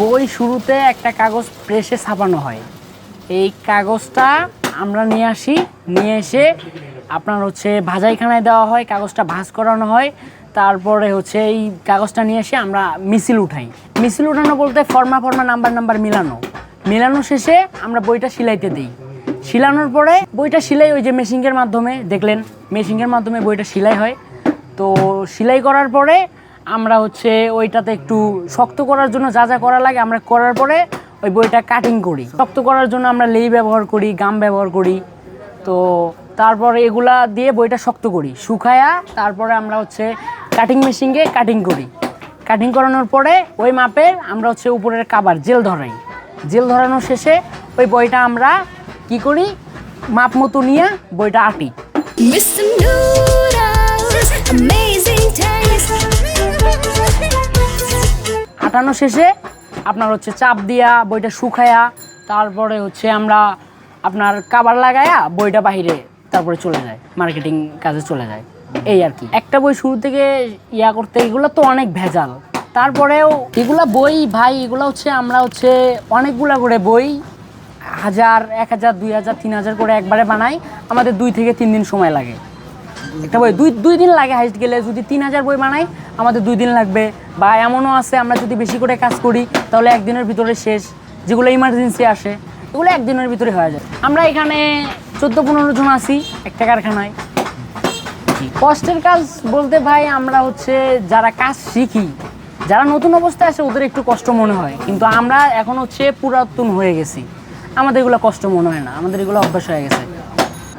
বই শুরুতে একটা কাগজ প্রেসে ছাপানো হয়। এই কাগজটা আমরা নিয়ে আসি, নিয়ে এসে আপনার হচ্ছে ভাজাইখানায় দেওয়া হয়, কাগজটা ভাজ করানো হয়। তারপরে হচ্ছে এই কাগজটা নিয়ে এসে আমরা মিছিল উঠাই। মিছিল উঠানো বলতে ফর্মা ফর্মা, নাম্বার নাম্বার মিলানো। মিলানো শেষে আমরা বইটা সিলাইতে দিই। শিলানোর পরে বইটা সিলাই ওই যে মেশিংয়ের মাধ্যমে, দেখলেন মেশিংয়ের মাধ্যমে বইটা সিলাই হয়। তো সিলাই করার পরে আমরা হচ্ছে ওইটাতে একটু শক্ত করার জন্য যা যা করা লাগে আমরা করার পরে ওই বইটা কাটিং করি। শক্ত করার জন্য আমরা লেই ব্যবহার করি, গাম ব্যবহার করি। তো তারপরে এগুলা দিয়ে বইটা শক্ত করি, শুকায়া তারপরে আমরা হচ্ছে কাটিং মেশিনে কাটিং করি। কাটিং করানোর পরে ওই মাপের আমরা হচ্ছে উপরের কাবার জেল ধরাই। জেল ধরানোর শেষে ওই বইটা আমরা কি করি? মাপ মতো নিয়ে বইটা আটি। আটানো শেষে আপনার হচ্ছে চাপ দিয়া, বইটা শুকায়া, তারপরে হচ্ছে আমরা আপনার কাবার লাগায়া বইটা বাহিরে তারপরে চলে যায় মার্কেটিং কাজে চলে যায়। এই আর কি। একটা বই শুরু থেকে ইয়া করতে এগুলো তো অনেক ভেজাল। তারপরেও এগুলা বই ভাই, এগুলো হচ্ছে আমরা হচ্ছে অনেকগুলা করে বই, হাজার, এক হাজার, দুই হাজার, তিন হাজার করে একবারে বানাই। আমাদের দুই থেকে তিন দিন সময় লাগে। একটা বই, দুই দুই দিন লাগে হাইস্ট গেলে, যদি তিন হাজার বই বানাই, আমাদের দুই দিন লাগবে। বা এমনও আছে, আমরা যদি বেশি করে কাজ করি, তাহলে একদিনের ভিতরে শেষ। যেগুলো ইমার্জেন্সি আসে, এগুলো একদিনের ভিতরে হয়ে যায়। আমরা এখানে চোদ্দ, পনেরো জন আছি একটা কারখানায়। কষ্টের কাজ বলতে ভাই, আমরা হচ্ছে যারা কাজ শিখি, যারা নতুন অবস্থায় আসে, ওদের একটু কষ্ট মনে হয়। কিন্তু আমরা এখন হচ্ছে পুরাতন হয়ে গেছি। আমাদের এগুলো কষ্ট মনে হয় না, আমাদের এগুলো অভ্যাস হয়ে গেছে।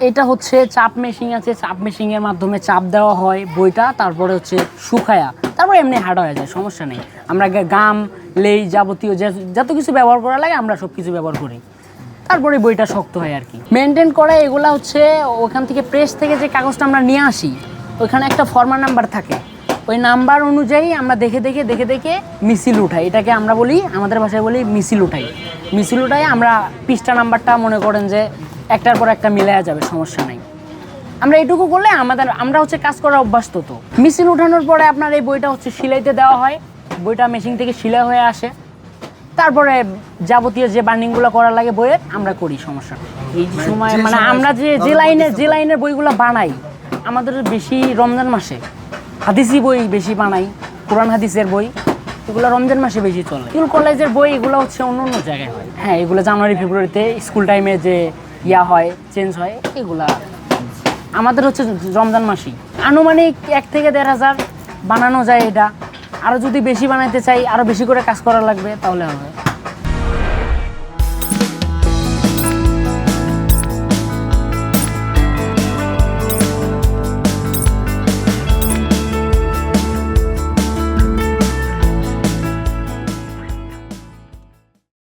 এটা হচ্ছে চাপ মেশিন আছে, চাপ মেশিনের মাধ্যমে চাপ দেওয়া হয় বইটা, তারপরে হচ্ছে শুকায়া, তারপরে এমনি হার্ড হয়ে যায়, সমস্যা নেই। আমরা গাম, লেই যাবতীয় যত কিছু ব্যবহার করা লাগে, আমরা সব কিছু ব্যবহার করি। তারপরে বইটা শক্ত হয় আর কি। মেনটেন করা এগুলা হচ্ছে ওখান থেকে প্রেস থেকে যে কাগজটা আমরা নিয়ে আসি ওইখানে একটা ফর্মা নাম্বার থাকে। ওই নাম্বার অনুযায়ী আমরা দেখে দেখে দেখে দেখে মিছিল উঠাই। এটাকে আমরা বলি, আমাদের ভাষায় বলি মিছিল উঠাই। মিছিল উঠাই, আমরা পৃষ্ঠা নাম্বারটা মনে করেন যে একটার পর একটা মিলায়া যাবে সমস্যা নাই। আমরা এইটুকু করলে আমাদের আমরা হচ্ছে কাজ করা অভ্যস্ত তো। মেশিন উঠানোর পরে আপনার এই বইটা হচ্ছে সিলাইতে দেওয়া হয়। বইটা মেশিন থেকে সিলাই হয়ে আসে। তারপরে যাবতীয় যে বার্নিংগুলো করা লাগে বইয়ের আমরা করি সমস্যা এই সময় মানে আমরা যে যে লাইনের যে লাইনের বইগুলো বানাই আমাদের বেশি রমজান মাসে হাদিসি বই বেশি বানাই কোরআন হাদিসের বই এগুলো রমজান মাসে বেশি চলে। স্কুল কলেজের বই এগুলো হচ্ছে অন্য অন্য জায়গায় হয়। হ্যাঁ এগুলো জানুয়ারি ফেব্রুয়ারিতে স্কুল টাইমে যে ইয়া হয় চেঞ্জ হয়, এগুলা। আমাদের হচ্ছে রমজান মাসি আনুমানিক এক থেকে দেড় হাজার বানানো যায় এটা। আরও যদি বেশি বানাইতে চাই আরও বেশি করে কাজ করা লাগবে, তাহলে হবে।